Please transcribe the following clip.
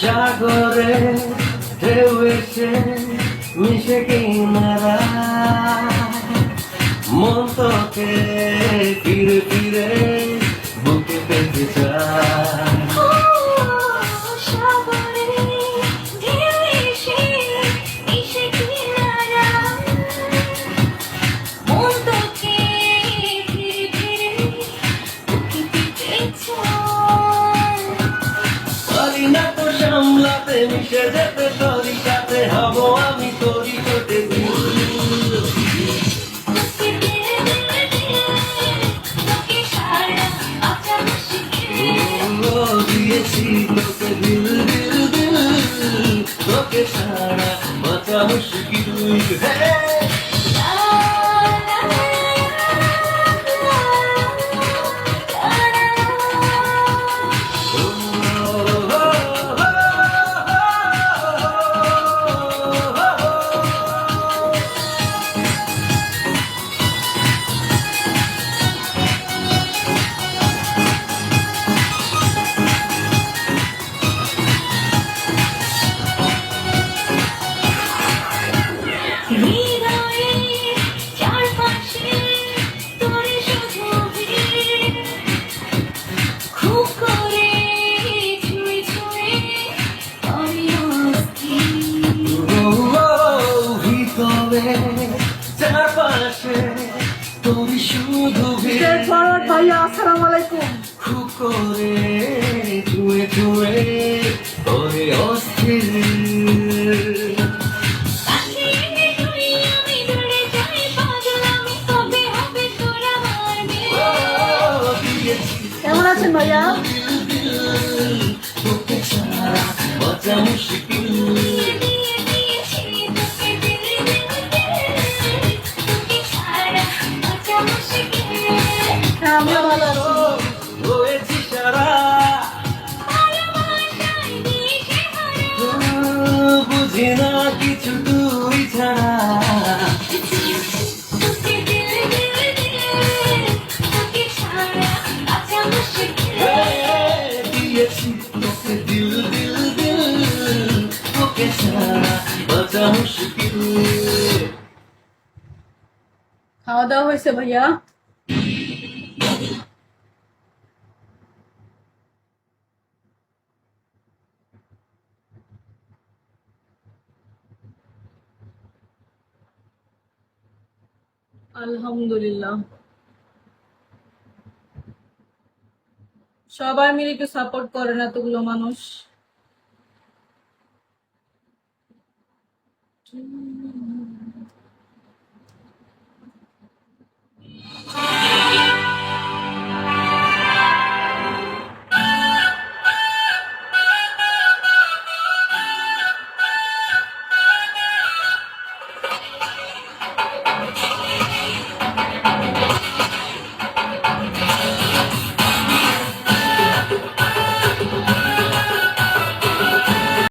সাগরে ঢেউ এসে মিশে কিনারা মন তোকে ফিরে ফিরে বুকে পেতে চায়। সামলাতে মিশে যেতে, তোরই সাথে হব আমি, তোরই মুশকিল দিয়েছি তোকে দিল দিল দিল। তোকে সারা শুধু স্ট্রেট ফরওয়ার্ড ভাইয়া আসসালামু আলাইকুম। বাঁচা মুশকিল হ্যাঁ আমরা ভালো আছি। বুঝি না কিছু তুই ছাড়া। খাওয়া দাওয়া হয়েছে ভাইয়া? আলহামদুলিল্লাহ। সবাই মিলে একটু সাপোর্ট করেন এতগুলো মানুষ। Thank you.